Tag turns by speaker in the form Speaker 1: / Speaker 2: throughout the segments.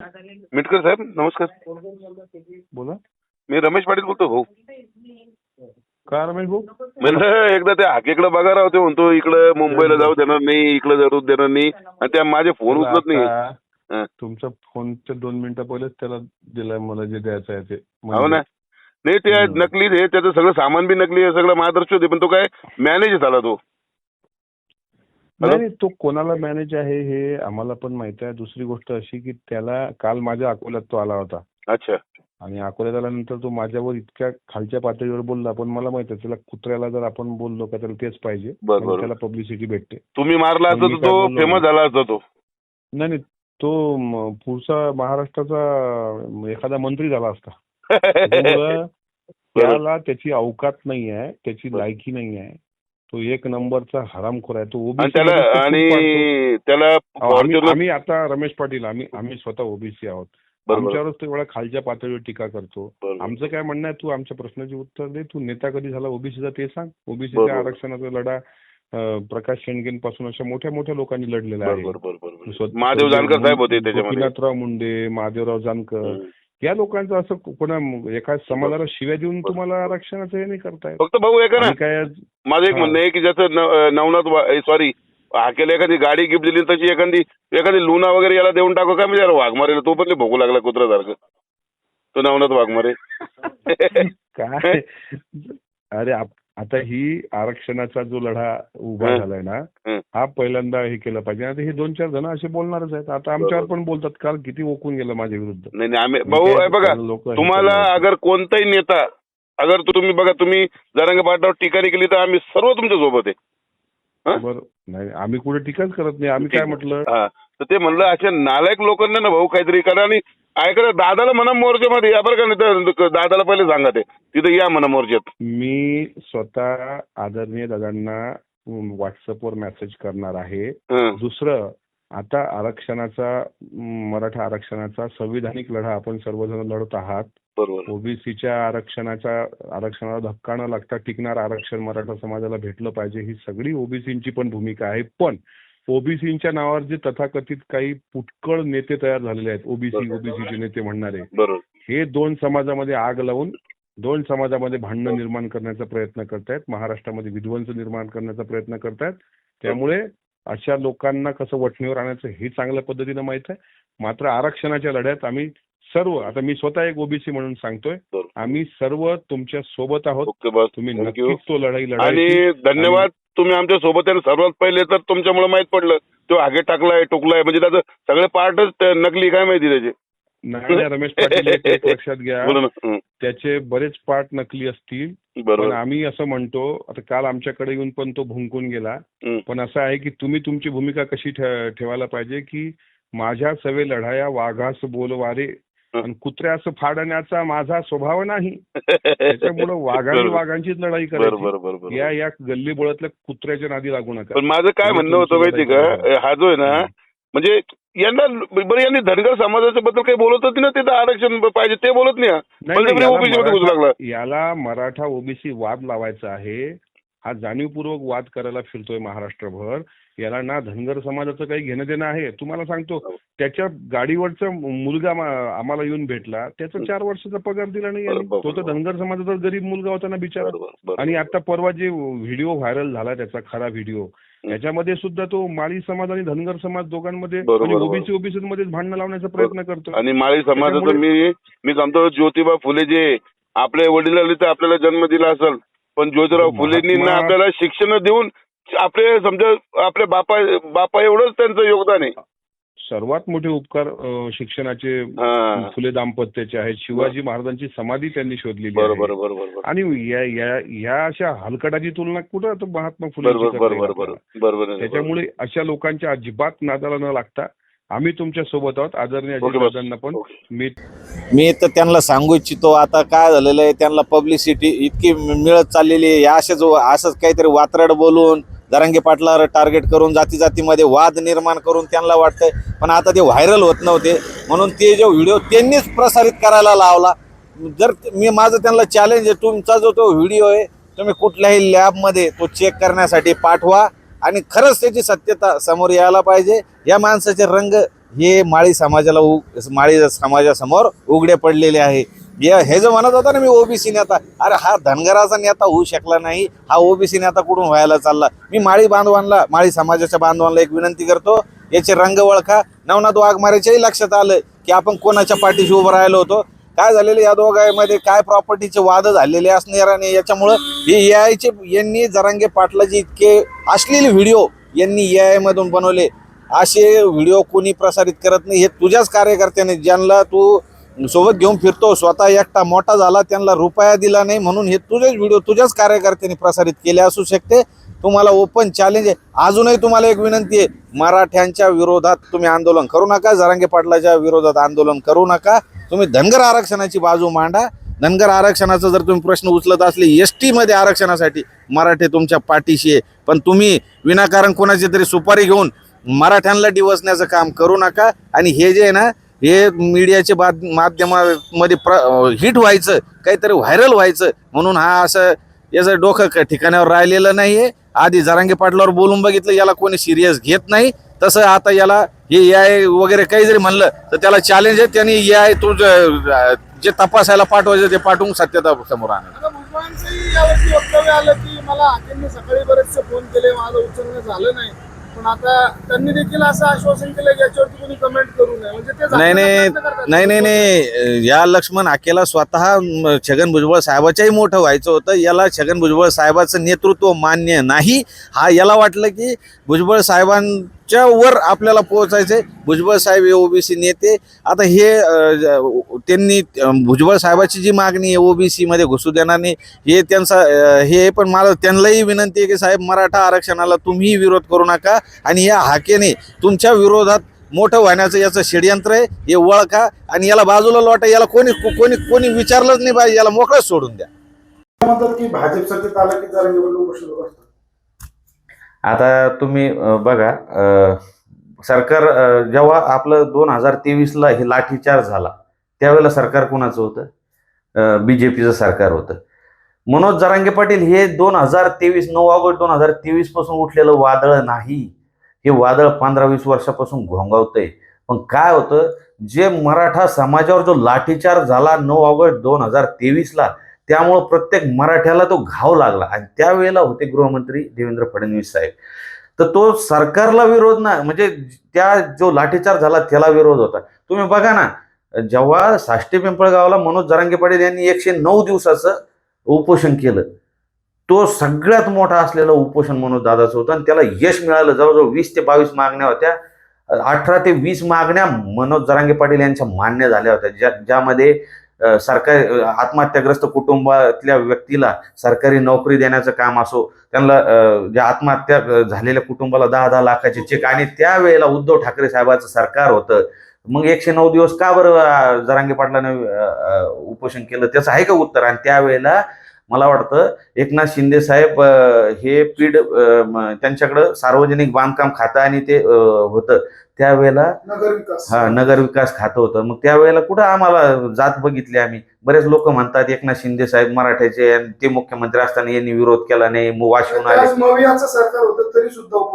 Speaker 1: मिटकर साहेब नमस्कार.
Speaker 2: बोला.
Speaker 1: मी रमेश पाटील बोलतो भाऊ.
Speaker 2: काय रमेश भाऊ?
Speaker 1: म्हणलं एकदा त्या हाकेकडे बघा राव ते म्हणतो इकडं मुंबईला जाऊ देणार नाही इकडे जरूर देणार नाही आणि त्या माझे फोन उचलत नाही.
Speaker 2: तुमच्या फोनच्या दोन मिनिटं पहिलेच त्याला दिलाय मला जे द्यायचं आहे ते.
Speaker 1: हो ना. नाही ते. नकली हे त्याचं सगळं सामान बी नकली आहे सगळं महादर्श होते पण तो काय मॅनेज झाला तो.
Speaker 2: नाही नाही, तो कोणाला मॅनेज आहे हे आम्हाला पण माहीत आहे. दुसरी गोष्ट अशी की त्याला काल माझ्या अकोल्यात तो आला होता.
Speaker 1: अच्छा.
Speaker 2: आणि अकोल्यात आल्यानंतर तो माझ्यावर इतक्या खालच्या पातळीवर बोलला पण मला माहीत आहे त्याला कुत्र्याला जर आपण बोललो का त्याला तेच पाहिजे. त्याला पब्लिसिटी भेटते.
Speaker 1: तुम्ही मारला असता तो फेमस. झाला असता तो.
Speaker 2: नाही नाही तो पुढचा महाराष्ट्राचा एखादा मंत्री झाला असता. त्याला त्याची अवकात नाही आहे त्याची लायकी नाही आहे तो एक नंबरचा हरामखोर आहे. तो
Speaker 1: आणि
Speaker 2: ओबीसी
Speaker 1: त्याला आणि त्याला
Speaker 2: आम्ही आता रमेश पाटील आम्ही आम्ही स्वतः ओबीसी आहोत.
Speaker 1: बरोबर.
Speaker 2: आमच्यावरच तो एवढा खालच्या पातळीवर टीका करतो.
Speaker 1: बरोबर.
Speaker 2: आमचं काय म्हणणं आहे तू आमच्या प्रश्नाचे उत्तर दे. तू नेता कधी झाला ओबीसीचा ते सांग. ओबीसीच्या
Speaker 1: बरोबर.
Speaker 2: आरक्षणाचा लढा अं, प्रकाश शेंडगेंपासून अशा मोठ्या मोठ्या लोकांनी लढलेला आहे.
Speaker 1: बरोबर बरोबर बरोबर.
Speaker 2: स्वतः-
Speaker 1: महादेव जानकर साहेब होते त्याच्यामध्ये.
Speaker 2: गोपीनाथराव मुंडे महादेवराव जानकर. या लोकांचं असं कोणा एका समाजाला शिव्या देऊन तुम्हाला आरक्षणाचं हे नाही करतायत
Speaker 1: फक्त भाऊ ऐका ना.
Speaker 2: काय
Speaker 1: माझं एक. म्हणणं आहे की जसं न- नवनाथ सॉरी हाकेला एखादी गाडी गिफ्ट दिली तशी एखादी एखादी लुना वगैरे याला देऊन टाकू का? म्हणजे याला वाघमारेला तो पण भोगू लागला कुत्र्यासारखं. तो नवनाथ वाघमारे
Speaker 2: काय? अरे आता ही आरक्षणाचा जो लढा उभा. झालाय ना
Speaker 1: हं.
Speaker 2: पहिल्यांदा हे केलं पाहिजे. आता हे दोन चार जण असे बोलणारच आहेत. आता आमच्यावर पण बोलतात काल किती ओकून गेलं माझ्या विरुद्ध?
Speaker 1: नाही नाही आम्ही भाऊ बघा
Speaker 2: लोकं
Speaker 1: तुम्हाला. अगर कोणताही नेता अगर तुम्ही बघा तुम्ही जरांगे पाटावर टीका केली तर आम्ही सर्व तुमच्यासोबत आहे?
Speaker 2: बरं. नाही आम्ही कुठे टीकाच करत नाही. आम्ही काय म्हटलं?
Speaker 1: तर ते म्हणलं अशा नालायक लोकांना ना भाऊ काहीतरी करा आणि ऐका दादाला म्हणा मोर्चामध्ये या बरं का नाही तर दादाला पहिले सांगा ते. तिथे या म्हणा मोर्चात.
Speaker 2: मी स्वतः आदरणीय दादांना व्हॉट्सअपवर मेसेज करणार आहे. दुसरं आता आरक्षणाचा मराठा आरक्षणाचा संविधानिक लढा आपण सर्वजण लढत आहात.
Speaker 1: बरोबर.
Speaker 2: ओबीसीच्या आरक्षणाच्या आरक्षणाला धक्का न लागता टिकणार आरक्षण मराठा समाजाला भेटलं पाहिजे ही सगळी ओबीसींची पण भूमिका आहे. पण ओबीसींच्या नावावर जे तथाकथित काही पुष्कळ नेते तयार झालेले आहेत ओबीसी. ओबीसीचे नेते म्हणणारे हे दोन समाजामध्ये आग लावून दोन समाजामध्ये भांडणं निर्माण करण्याचा प्रयत्न करतायत महाराष्ट्रामध्ये विध्वंस निर्माण करण्याचा प्रयत्न करतायत. त्यामुळे अशा लोकांना कसं वठणीवर आणायचं हे चांगल्या पद्धतीनं माहीत आहे. मात्र आरक्षणाच्या लढ्यात आम्ही सर्व आता मी स्वतः एक ओबीसी म्हणून सांगतोय आम्ही सर्व तुमच्यासोबत आहोत. तुम्ही नक्कीच तो लढाई
Speaker 1: आणि
Speaker 2: लढायची
Speaker 1: धन्यवाद. तुम्ही आमच्यासोबत आहे सर्वात पहिले तर तुमच्यामुळे माहीत पडलं. तो आगे टाकलाय टोकलाय म्हणजे त्याचं सगळे पार्टच नकली काय माहिती त्याचे?
Speaker 2: नाही नाही, रमेश पाटील एक एक लक्षात घ्या. त्याचे बरेच पार्ट नकली असतील. पण आम्ही असं म्हणतो आता काल आमच्याकडे येऊन पण तो भुंकून गेला. पण असं आहे की तुम्ही तुमची भूमिका कशी ठेवायला पाहिजे की माझ्या सवे लढाया वाघास बोलवारे आणि कुत्र्यास फाडण्याचा माझा स्वभाव नाही. त्याच्यामुळं वाघांनी. वाघांचीच लढाई करायची. या या गल्ली बोळातल्या कुत्र्याच्या नादी लागू नका.
Speaker 1: पण माझं काय म्हणणं होतं माहिती का. हा जो आहे ना. म्हणजे यांना बरं यांनी धनगर समाजाच्या बद्दल काही बोलत होती ना तिथं आरक्षण पाहिजे ते बोलत नाही.
Speaker 2: याला मराठा ओबीसी वाद लावायचा आहे. हा जाणीवपूर्वक वाद करायला फिरतोय महाराष्ट्रभर. याला ना धनगर समाजाचं काही घेणं देणं आहे. तुम्हाला सांगतो त्याच्या गाडीवरचा मुलगा आम्हाला येऊन भेटला. त्याचा चार वर्षाचा पगार दिला नाही तो तर. धनगर समाजाचा गरीब मुलगा होता ना बिचारा. आणि आता परवा जे व्हिडिओ व्हायरल झाला त्याचा खरा व्हिडिओ त्याच्यामध्ये सुद्धा तो माळी समाज आणि धनगर समाज दोघांमध्ये. ओबीसी ओबीसी मध्येच भांडणं लावण्याचा प्रयत्न करतो
Speaker 1: आणि माळी समाजाचं मी मी सांगतो ज्योतिबा फुले जे आपल्या वडिलांनी तर आपल्याला जन्म दिला असेल. पण ज्योतिराव फुलेंनी ना आपल्याला शिक्षण देऊन आपले समजा आपल्या बापा बापा एवढंच त्यांचं योगदान आहे
Speaker 2: सर्वात मोठे उपकार शिक्षणाचे
Speaker 1: हा.
Speaker 2: फुले दाम्पत्याचे आहेत शिवाजी महाराजांची समाधी त्यांनी शोधलेली
Speaker 1: बरोबर
Speaker 2: आहे
Speaker 1: बरोबर बरोबर
Speaker 2: आणि या या या अशा हलकटाची तुलना कुठं तो महात्मा फुलेंची
Speaker 1: बरोबर बरोबर? बरोबर.
Speaker 2: त्याच्यामुळे अशा लोकांच्या अजिबात नादाला न लागता आम्ही तुमच्यासोबत आहोत आदरणीय. अजितदादांना पण. मी
Speaker 3: मी तर त्यांना सांगू इच्छितो आता काय झालेलं आहे त्यांना पब्लिसिटी इतकी मिळत चाललेली आहे या अशाच असंच काहीतरी वात्रट बोलून दरांगे पाटलावर टार्गेट करून जाती जातीमध्ये वाद निर्माण करून त्यांना वाटतंय. पण आता ते व्हायरल होत नव्हते. म्हणून ते जो व्हिडिओ त्यांनीच प्रसारित करायला लावला. जर मी माझं त्यांना चॅलेंज आहे तुमचा जो तो व्हिडिओ आहे तुम्ही कुठल्याही लॅबमध्ये तो चेक करण्यासाठी पाठवा. आणि खरंच त्याची सत्यता समोर यायला पाहिजे. या माणसाचे रंग हे माळी समाजाला उ- माळी समाजासमोर उघडे पडलेले आहे. या- हे जो म्हणत होता ना मी ओबीसी नेता अरे हा धनगराचा नेता होऊ शकला नाही हा ओबीसी नेता कुठून व्हायला चालला? मी माळी बांधवांना माळी समाजाच्या बांधवांना एक विनंती करतो याचे रंग ओळखा. नवनाथ वाघमारेच्याही लक्षात आलं की आपण कोणाच्या पाठीशी उभं राहिलो होतो. काय झालेलं या दोघांमध्ये? काय प्रॉपर्टीचे वाद झालेले असणार आणि याच्यामुळं हे ए यांनी जरांगे पाटलाजी इतके अश्लील व्हिडिओ यांनी ए आयमधून बनवले. असे व्हिडिओ कोणी प्रसारित करत नाही हे तुझ्याच कार्यकर्त्याने ज्यांना तू सोबत घेऊन फिरतो स्वतः एकटा मोठा झाला त्यांना रुपया दिला नाही म्हणून हे तुझेच व्हिडिओ तुझ्याच कार्यकर्त्यांनी प्रसारित केले असू शकते. तुम्हाला ओपन चॅलेंज आहे. अजूनही तुम्हाला एक विनंती आहे मराठ्यांच्या विरोधात तुम्ही आंदोलन करू नका जरांगे पाटलाच्या विरोधात आंदोलन करू नका. तुम्ही धनगर आरक्षणाची बाजू मांडा. धनगर आरक्षणाचा जर तुम्ही प्रश्न उचलत असले एस टीमध्ये आरक्षणासाठी मराठे तुमच्या पाठीशी आहे. पण तुम्ही विनाकारण कोणाची तरी सुपारी घेऊन मराठ्यांना डिवसण्याचं काम करू नका. आणि हे जे आहे ना हे मीडियाचे बाद माध्यमामध्ये प्र हिट व्हायचं काहीतरी व्हायरल व्हायचं म्हणून हा असं याचं डोकं क- ठिकाणावर राहिलेलं नाही आहे आधी जरांगे पाटलावर बोलून बघितलं याला कोणी सिरियस घेत नाही. तसं आता याला हे ए आय वगैरे काही जरी म्हणलं तर त्याला चॅलेंज आहे. त्यांनी ए आय तुझं जे तपासायला पाठवायचं ते पाठवून सत्यता समोर
Speaker 4: आता भुजबळांचंही यावरती वक्तव्य आलं की मला सकाळी बरेचसे फोन केले माझं उचलणं झालं नाही. पण आता त्यांनी देखील असं आश्वासन केलं की याच्यावरती कोणी कमेंट करू नये. म्हणजे ते
Speaker 3: नाही नाही
Speaker 4: झाकण्याचा प्रयत्न करतात.
Speaker 3: नाही नाही नाही. या लक्ष्मण हाकेला स्वतः म, छगन भुजबळ साहेबाच्याही मोठं व्हायचं होतं. याला छगन भुजबळ साहेबाचं नेतृत्व मान्य नाही. हा याला वाटलं की भुजबळ च्या वर आपल्याला पोहोचायचंय. भुजबळ साहेब हे ओबीसी नेते. आता हे त्यांनी भुजबळ साहेबाची जी मागणी आहे ओबीसी मध्ये घुसू देणार नाही हे त्यांचा हे पण मला त्यांनाही विनंती आहे की साहेब मराठा आरक्षणाला तुम्ही विरोध करू नका आणि या हाकेने तुमच्या विरोधात मोठं होण्याचं याचं षडयंत्र आहे हे ओळखा आणि याला बाजूला लोटा याला कोणी कोणी कोणी विचारलंच नाही पाहिजे याला मोकळंच सोडून द्या.
Speaker 4: म्हणतात की भाजप सत्तेत आलं की जरा निवडणूक
Speaker 3: आता तुम्ही बघा सरकार जेव्हा आपलं दोन हजार तेवीसला हे लाठीचार्ज झाला त्यावेळेला सरकार कोणाचं होतं? बी जे पीचं सरकार होतं. मनोज जरांगे पाटील हे दोन हजार तेवीस नऊ ऑगस्ट दोन हजार तेवीसपासून उठलेलं वादळ नाही. हे वादळ पंधरा वीस वर्षापासून घोंगावतंय. पण काय होतं? जे मराठा समाजावर जो लाठीचार्ज झाला नऊ ऑगस्ट दोन हजार तेवीसला त्यामुळं प्रत्येक मराठ्याला तो घाव लागला. आणि त्यावेळेला होते गृहमंत्री देवेंद्र फडणवीस साहेब. तर तो सरकारला विरोध ना म्हणजे त्या जो लाठीचार झाला त्याला विरोध होता. तुम्ही बघा ना जेव्हा साष्टी पिंपळगावला मनोज जरांगे पाटील यांनी एकशे नऊ दिवसाचं उपोषण केलं तो सगळ्यात मोठा असलेला उपोषण मनोज दादाचं होतं आणि त्याला यश मिळालं. जवळजवळ वीस ते बावीस मागण्या होत्या. अठरा ते वीस मागण्या मनोज जरांगे पाटील यांच्या मान्य झाल्या होत्या. ज्या ज्यामध्ये सरकारी आत्महत्याग्रस्त कुटुंबातल्या व्यक्तीला सरकारी नोकरी देण्याचं काम असो त्यांना ज्या आत्महत्या झालेल्या कुटुंबाला दहा दहा लाखाचे चेक आणि त्यावेळेला उद्धव ठाकरे साहेबाचं सरकार होतं मग एकशे नऊ दिवस का बरं जरांगे पाटलाने उपोषण केलं? त्याचं आहे का उत्तर? आणि त्यावेळेला मला वाटतं एकनाथ शिंदे साहेब हे पीड त्यांच्याकडं सार्वजनिक बांधकाम खातं आणि ते होतं. त्यावेळेला हा नगर विकास खातं होतं. मग त्यावेळेला कुठं आम्हाला जात बघितली आम्ही? बरेच लोक म्हणतात एकनाथ शिंदे साहेब मराठ्याचे ते मुख्यमंत्री असताना यांनी विरोध केला नाही मग वाशिवून आले.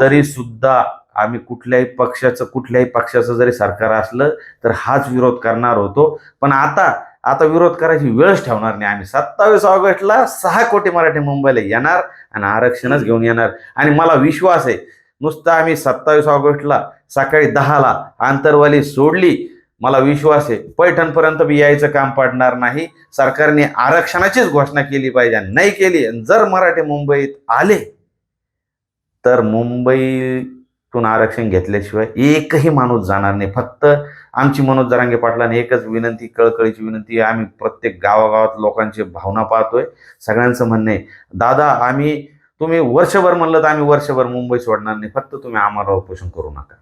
Speaker 4: तरी सुद्धा
Speaker 3: आम्ही कुठल्याही पक्षाचं कुठल्याही पक्षाचं जरी सरकार असलं तर हाच विरोध करणार होतो. पण आता आता विरोध करायची वेळच ठेवणार नाही. आम्ही सत्तावीस ऑगस्टला सहा कोटी मराठी मुंबईला येणार आणि आरक्षणच घेऊन येणार. आणि मला विश्वास आहे नुसतं आम्ही सत्तावीस ऑगस्टला सकाळी दहाला आंतरवाली सोडली मला विश्वास आहे पैठणपर्यंत बी यायचं काम पडणार नाही. सरकारने आरक्षणाचीच घोषणा केली पाहिजे नाही केली. आणि जर मराठी मुंबईत आले तर तून आरक्षण घेतल्याशिवाय एकही माणूस जाणार नाही. फक्त आमची मनोज जरांगे पाटलाने एकच विनंती कळकळीची विनंती आम्ही प्रत्येक गावागावात लोकांची भावना पाहतोय. सगळ्यांचं म्हणणं आहे दादा आम्ही तुम्ही वर्षभर म्हणलं तर आम्ही वर्षभर मुंबई सोडणार नाही. फक्त तुम्ही आम्हाला उपोषण करू नका.